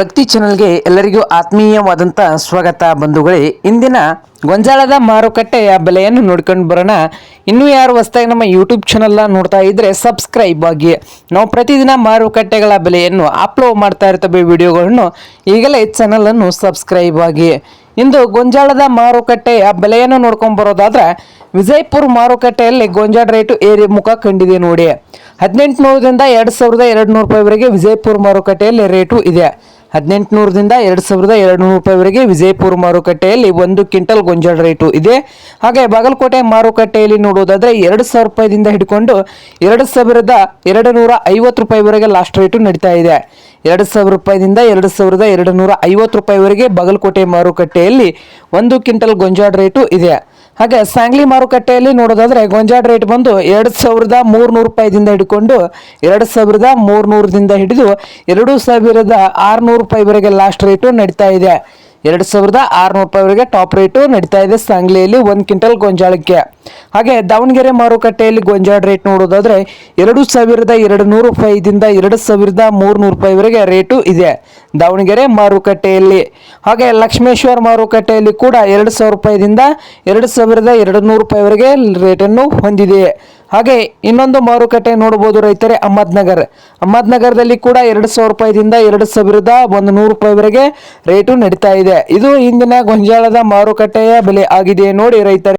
ಪ್ರಗತಿ ಚಾನಲ್ಗೆ ಎಲ್ಲರಿಗೂ ಆತ್ಮೀಯವಾದಂಥ ಸ್ವಾಗತ ಬಂಧುಗಳೇ. ಇಂದಿನ ಗೊಂಜಾಳದ ಮಾರುಕಟ್ಟೆಯ ಬೆಲೆಯನ್ನು ನೋಡ್ಕೊಂಡು ಬರೋಣ. ಇನ್ನೂ ಯಾರು ಹೊಸ್ತಾಗಿ ನಮ್ಮ ಯೂಟ್ಯೂಬ್ ಚಾನಲ್ನ ನೋಡ್ತಾ ಇದ್ದರೆ ಸಬ್ಸ್ಕ್ರೈಬ್ ಆಗಿ. ನಾವು ಪ್ರತಿದಿನ ಮಾರುಕಟ್ಟೆಗಳ ಬೆಲೆಯನ್ನು ಅಪ್ಲೋಡ್ ಮಾಡ್ತಾ ಇರ್ತವೆ ವಿಡಿಯೋಗಳನ್ನು. ಈಗಲೇ ಚಾನಲನ್ನು ಸಬ್ಸ್ಕ್ರೈಬ್ ಆಗಿ. ಇಂದು ಗೊಂಜಾಳದ ಮಾರುಕಟ್ಟೆಯ ಬೆಲೆಯನ್ನು ನೋಡ್ಕೊಂಡು ಬರೋದಾದ್ರೆ, ವಿಜಯಪುರ ಮಾರುಕಟ್ಟೆಯಲ್ಲಿ ಗೊಂಜಾಳ ರೇಟು ಏರಿ ಮುಖ ಕಂಡಿದೆ ನೋಡಿ. ಹದಿನೆಂಟು ನೂರದಿಂದ ಎರಡು ಸಾವಿರದ ಎರಡು ನೂರು ರೂಪಾಯಿವರೆಗೆ ವಿಜಯಪುರ ಮಾರುಕಟ್ಟೆಯಲ್ಲಿ ರೇಟು ಇದೆ. ಹದಿನೆಂಟು ನೂರದಿಂದ ಎರಡು ಸಾವಿರದ ಎರಡು ನೂರು ರೂಪಾಯಿವರೆಗೆ ವಿಜಯಪುರ ಮಾರುಕಟ್ಟೆಯಲ್ಲಿ ಒಂದು ಕ್ವಿಂಟಲ್ ಗೊಂಜಾಳ ರೇಟು ಇದೆ. ಹಾಗೆ ಬಾಗಲಕೋಟೆ ಮಾರುಕಟ್ಟೆಯಲ್ಲಿ ನೋಡೋದಾದ್ರೆ ಎರಡು ಸಾವಿರ ರೂಪಾಯಿದಿಂದ ಹಿಡ್ಕೊಂಡು ಎರಡು ಸಾವಿರದ ಎರಡು ನೂರ ಐವತ್ತು ರೂಪಾಯಿವರೆಗೆ ಲಾಸ್ಟ್ ರೇಟು ನಡೀತಾ ಇದೆ. ಎರಡು ಸಾವಿರ ರೂಪಾಯಿದಿಂದ ಎರಡು ಸಾವಿರದ ಎರಡು ನೂರ ಐವತ್ತು ರೂಪಾಯಿವರೆಗೆ ಬಾಗಲಕೋಟೆ ಮಾರುಕಟ್ಟೆಯಲ್ಲಿ ಒಂದು ಕ್ವಿಂಟಲ್ ಗೊಂಜಾಳ ರೇಟು ಇದೆ. ಹಾಗೆ ಸಾಂಗ್ಲಿ ಮಾರುಕಟ್ಟೆಯಲ್ಲಿ ನೋಡೋದಾದ್ರೆ ಗೊಂಜಾಳ ರೇಟ್ ಬಂದು ಎರಡು ಸಾವಿರದ ಮೂರ್ನೂರು ರೂಪಾಯಿದಿಂದ ಹಿಡ್ಕೊಂಡು ಎರಡು ಸಾವಿರದ ಮೂರ್ನೂರದಿಂದ ಹಿಡಿದು ಎರಡು ಸಾವಿರದ ಆರುನೂರು ರೂಪಾಯಿವರೆಗೆ ಲಾಸ್ಟ್ ರೇಟು ನಡೀತಾ ಇದೆ. ಎರಡು ಸಾವಿರದ ಆರುನೂರು ರೂಪಾಯಿವರೆಗೆ ಟಾಪ್ ರೇಟು ನಡೀತಾ ಇದೆ ಸಾಂಗ್ಲಿಯಲ್ಲಿ ಒಂದು ಕ್ವಿಂಟಲ್ ಗೊಂಜಾಳಕ್ಕೆ. ಹಾಗೆ ದಾವಣಗೆರೆ ಮಾರುಕಟ್ಟೆಯಲ್ಲಿ ಗೊಂಜಾಳ ರೇಟ್ ನೋಡೋದಾದರೆ ಎರಡು ಸಾವಿರದ ಎರಡು ನೂರು ರೂಪಾಯಿದಿಂದ ಎರಡು ಸಾವಿರದ ಮೂರುನೂರು ರೂಪಾಯಿವರೆಗೆ ರೇಟು ಇದೆ ದಾವಣಗೆರೆ ಮಾರುಕಟ್ಟೆಯಲ್ಲಿ. ಹಾಗೆ ಲಕ್ಷ್ಮೇಶ್ವರ ಮಾರುಕಟ್ಟೆಯಲ್ಲಿ ಕೂಡ ಎರಡು ಸಾವಿರ ರೂಪಾಯಿದಿಂದ ಎರಡು ಸಾವಿರದ ಎರಡು ನೂರು ರೂಪಾಯಿವರೆಗೆ ರೇಟನ್ನು ಹೊಂದಿದೆ. ಹಾಗೆ ಇನ್ನೊಂದು ಮಾರುಕಟ್ಟೆ ನೋಡಬಹುದು ರೈತರೇ ಅಹಮದ್ನಗರ್ ಅಹಮದ್ನಗರದಲ್ಲಿ ಕೂಡ ಎರಡು ಸಾವಿರ ರೂಪಾಯಿದಿಂದ ಎರಡು ಸಾವಿರದ ಒಂದು ನೂರು ರೂಪಾಯಿವರೆಗೆ ರೇಟು ನಡೀತಾ ಇದೆ. ಇದು ಇಂದಿನ ಗೊಂಜಾಳದ ಮಾರುಕಟ್ಟೆಯ ಬೆಲೆ ಆಗಿದೆ ನೋಡಿ ರೈತರೇ.